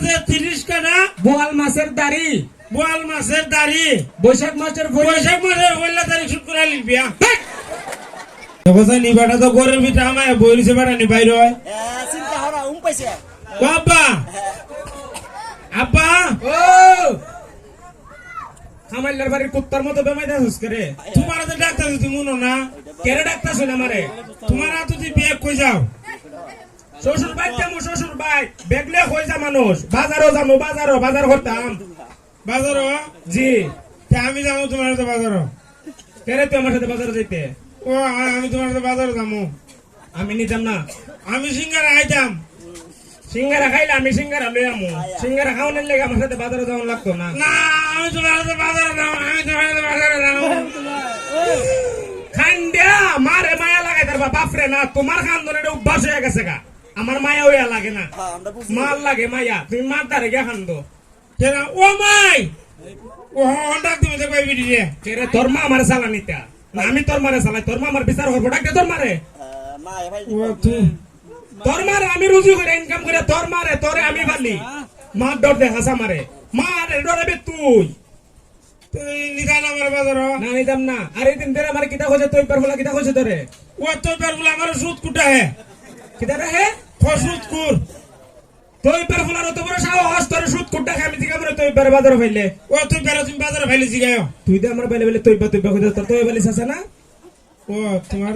মাসের তিরিশ কাটা বোয়াল মাছের দাড়ি। বোয়াল মাসের দাড়ি। বৈশাখ মাসের বৈশাখ বৈশাখ মাসের পয়লা তারিখ শুট করে লিখবি নিবাটা তো গরের ভিতরে আমায় বইরিছে বেড়া নি বাইর হয়। চিন্তা হরা উম পাইছে। ও আব্বা! আব্বা! ও! হামাইলার বাড়ির কুত্তার মতো বেমাই দাস করে তোমার ডাক্তার তুমি মনো না কেরে ডাক্তার শুনে আমারে? তোমার তো তুই বিয়ে কই যাও? শ্বশুর বাড়ি যাব শ্বশুর বাড়ি বেগলে হয়ে যা মানুষ বাজারও যাব বাজারও বাজার করতাম বাজার জি। আমি যাব তোমার তো বাজার কেরে তুই আমার সাথে বাজারে যাইতে। ও আমি তোমার তো বাজার যাব আমি নিতাম না? আমি সিঙ্গারা আইতাম সিঙ্গারা খাইলে আমি সিঙ্গারা লই আমু সিঙ্গারা খাওয়ানোর লেগে আমার সাথে বাজারে যাওয়ার লাগতো না? না আমি তোমার তো বাজারে যাব আমি তোমার তো বাজারে যাব খান্ডিয়া মারে মায়া লাগাই তার বাপরে না তোমার খান্দনের অভ্যাস হয়ে গেছে গা। আমার মায়া হইয়া লাগে না। হ্যাঁ আমরা বুঝছি মাল লাগে মায়া। তুমি মার দ্বারে গিয়া খান্দ কেন ও মাই! ও হন্ডা তুমি তো কই বিড়ি রে কেরে তোর মা আমার সালা নিতা না আমি তোর মারে সালাই তোর মা আমার বিচার করব। ডাকতে তোর মারে। মা ভাই ও তুই তোর মারে আমি রুজু করে ইনকাম করে তোর মারে তোরে আমি পারলি মার ডর দেখাস আমারে মারে। ডরাবে তুই। তুই নিদান আমার বাজার। না নিতাম না। আর এই দিন ধরে আমার কিতা খোঁজে তুই পার বলা কিতা খোঁজে তোরে ও তো বের বলে আমার সুদ কুটা হে কিতা রে হে সুদ কুর তুই পার বলার অত বড় সাহস তোর সুদ কুট্টা খাই আমি দিকে আমার তুই পার বাজারে ফাইলে। ও তুই বের তুমি বাজারে ফাইলেছি গায় তুই দে আমার বাইলে বাইলে তুই বা তুই বা খুঁজে তোর তুই বালিস আছে না? ও তোমার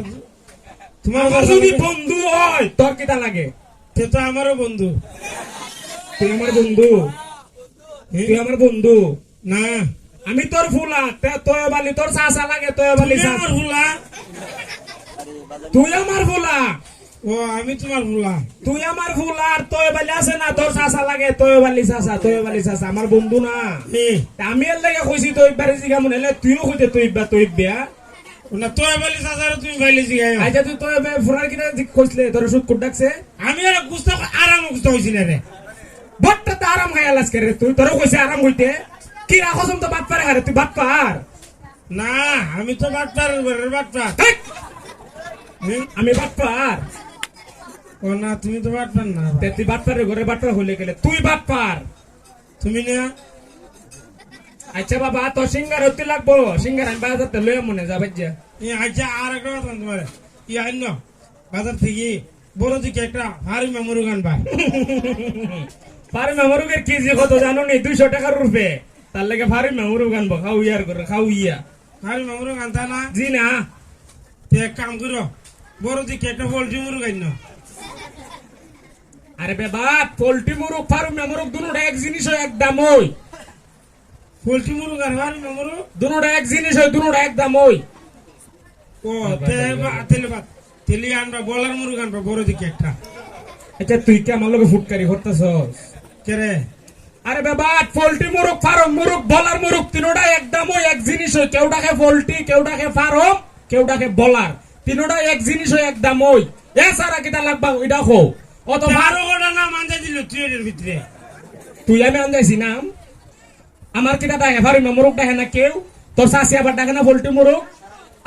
তোমার যদি বন্ধু হয়। তোর কিতা লাগে? সে তো আমারও বন্ধু। তুই আমার বন্ধু। তুই আমার বন্ধু। না। আমি তোর ফুলা তে তোয় বালি তোর চাচা লাগে তোয় বালি ফুলা। তুই আমার ফুলা। ও আমি তোমার ফুলা তুই আমার ফুলা আর তোয় বালি আছে না? তোর চাচা লাগে তোয় বালি চাচা তোয় বালি চাচা আমার বন্ধু না। আমি এর লাগে কইছি তুই বাড়ি জিগা মনে হলে তুইও কইতে তুই বা তুই বিয়া। না তোর বলি সাজারে তুমি ফাইলেছি গায় আইজা তুই তোয় বে ফুরার কিনা কইছলে তোর সুদ কুট ডাকছে? আমি আর গুস্ত আরাম গুস্ত হইছিল রে। বট্টা তো আরাম খাই আলাস করে তুই তোর কইছে আরাম হইতে কি তো বাদ পারে আরে তুই বাদ পার না আমি তো বাটপার বাটপার হেই! আমি বাদ পার ও না তুমি তো বাটপার না তে তুই বাদ পারে ঘরে বাদ পার হলে গেলে তুই বাদ পার তুমি না আচ্ছা বাবা তো সিঙ্গার হতে লাগবো। সিঙ্গার আমি বাজারতে লয়ে মনে যা বাজ্যা। ই আচ্ছা আর একটা কথা তোমার ই আইন বাজার থেকে বড় দিকে একটা হারি মেমোরি গান পায়। ফারি মেমরুগের কেজি কত জানো নি দুইশো টাকার রূপে। তার লাগে ফারি মেমরু গানবো খাও ইয়ার করে খাও ইয়া হারি মেমোরি গান তা না? জি না। এক কাম করো বড় দিকে একটা পোল্ট্রি মুরু গাইন না। আরে বেবা পোল্ট্রি মুরুক ফারু মেমরুক দুনোটা এক জিনিস হয় এক দাম ওই। পোল্ট্রি মুরু গান হারি মেমোরি দুনোটা এক জিনিস হয় দুনোটা এক দাম ওই। ও তেলে তেলি আনবা বলার মুরু গান বড় দিকে একটা। আচ্ছা তুই কি আমার লগে ফুটকারি করতেছস? কে রে? আরে বাবা পোল্ট্রি মুরুক ফার্ম মুরুক বলার মুরুক তিনোটা একদম ওই এক জিনিস হয় কেউটাকে পোল্ট্রি কেউটাকে ফার্ম কেউটাকে বলার। তিনোটা এক জিনিস হয় একদম ওই। এ সারা কিটা লাগবা ওইটা খো ভার বারো? দিল ট্রেনের ভিতরে। তুই আমি আন্দাইছি নাম? আমার কিটা ফার্ম মুরুক ডাকে না কেউ। তোর শাশি আবার ডাকে না পোল্ট্রি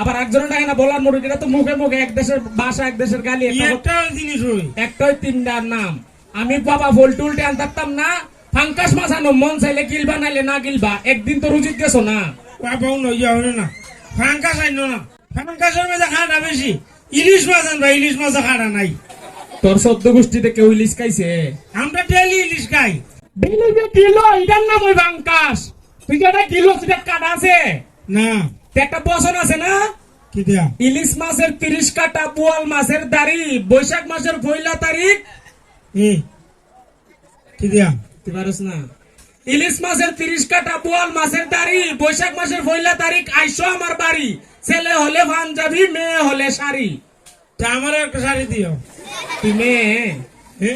আবার ডাকে না বলার এটা তো মুখে মুখে এক দেশের ভাষা এক দেশের গালি একটা জিনিস হই। একটাই তিনটার নাম। আমি বাবা পোল্ট্রি উল্টে আনতাম না। ফাঙ্কাস মাছ আনো মন চাইলে গিলবা নাইলে না গিলবা একদিন তো রুজিত গেছো না। পাবো না ইয়া হলো না। ফাঙ্কা খাইল না। ফাঙ্কাসের মধ্যে খাটা বেশি। ইলিশ মাছ আনবা ইলিশ মাছ খাটা নাই। তোর সদ্য গোষ্ঠীতে কেউ ইলিশ খাইছে? আমরা ডেলি ইলিশ খাই। দিলি যে কিলো এটার নাম ওই বাঙ্কাস তুই যেটা কিলো সেটা কাটা আছে? না। একটা বছর আছে না? ইলিশ মাছের তিরিশ কাটা বোয়াল মাছের দাড়ি বৈশাখ মাসের পয়লা তারিখ। কি দেয়া? তুই পারস না। ইলিশ মাছের তিরিশ কাটা বোয়াল মাছের দাড়ি বৈশাখ মাসের পয়লা তারিখ আইসো আমার বাড়ি। ছেলে হলে পাঞ্জাবি মেয়ে হলে শাড়ি। তা আমার একটা শাড়ি দিও। মেয়ে এ?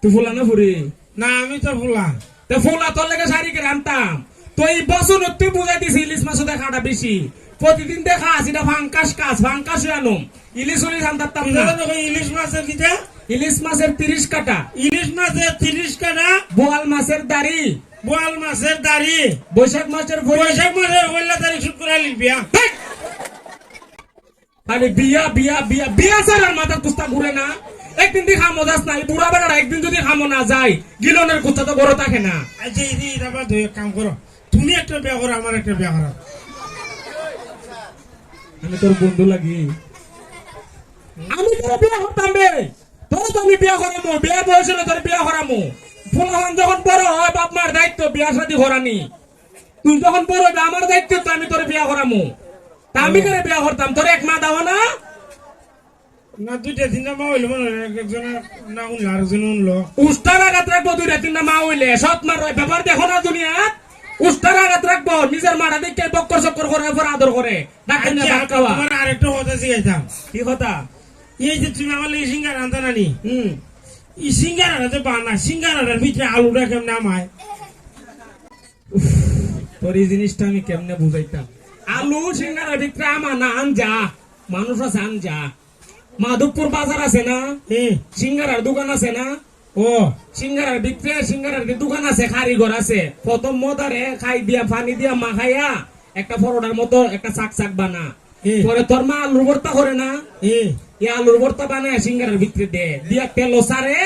তুই ফুলা না ফুরি? না আমি তো ফুলা। তো ফুলা তোর লেগে শাড়ি কে আনতাম। তো এই বছর তুই বুঝাই দিছি ইলিশ মাছ দেখাটা বেশি। প্রতিদিন দেখা এটা ফাঙ্কাস কাজ ফাঙ্কাস আনুম ইলিশ উলিশ আনতাম না। ইলিশ মাছের কি দেয়া ইলিশ মাছের তিরিশ কাটা। ইলিশ মাছের তিরিশ কাটা? বোয়াল মাছের দাড়ি। বোয়াল মাছের দাড়ি। বৈশাখ মাসের বৈশাখ মাসের পয়লা তারিখ শুট লিখবি খালি বিয়া বিয়া বিয়া বিয়া ছাড়ার মাথা কুস্তা ঘুরে না। একদিন দি খামো যাস না বুড়া বেড়ারা একদিন যদি খামো না যায় গিলনের কুত্তা তো বড় থাকে না। আচ্ছা এই তারপর দুই কাম করো। তুমি একটা বিয়া করো আমার একটা বিয়া করো। আমি তোর বন্ধু লাগি। আমি তোর বিয়া করতাম বে। তোর তো আমি বিয়া করামো বিয়া বয়স তোর বিয়া করামো। ফুলাহান যখন বড় হয় বাপ মার দায়িত্ব বিয়া শাদি করানি। তুই যখন বড় হইবে আমার দায়িত্ব তো আমি তোর বিয়া করামো। তা আমি করে বিয়া করতাম। তোর এক মা দাও না। না দুইটা তিনটা মা হইল মানে একজনের না উস্তার আঘাত রাখব দুইটা তিনটা মা হইলে। সৎ মার ব্যাপার দেখো না দুনিয়াত। উস্তার আঘাত রাখব নিজের মারা দেখে বক্কর চক্কর করে পর আদর করে। না আচ্ছা, ভাত খাওয়া। তোমার আরেকটা কথা শিখাইতাম। কি কথা? এই যে তুমি আমার এই সিঙ্গার আনতে নানি হুম। এই সিঙ্গার আনাতে বানা সিঙ্গার আনার ভিতরে আলুটা কেমন আমায় তোর এই জিনিসটা আমি কেমনে বুঝাইতাম? আলু সিঙ্গারা ভিতরে আমা না আনজা মানুষ আছে আনজা মাধবপুর বাজার আছে না? সিঙ্গারার দোকান আছে না? ও। সিঙ্গারার ভিতরে সিঙ্গারার দোকান আছে? কারিগর আছে। প্রথম মদারে খাই দিয়া পানি দিয়া মাখাইয়া একটা পরোটার মতো একটা চাক চাক বানা। পরে তোর মা আলুর ভর্তা করে না? এই আলুর ভর্তা বানায় সিঙ্গারার ভিতরে দে। দিয়া তেল সারে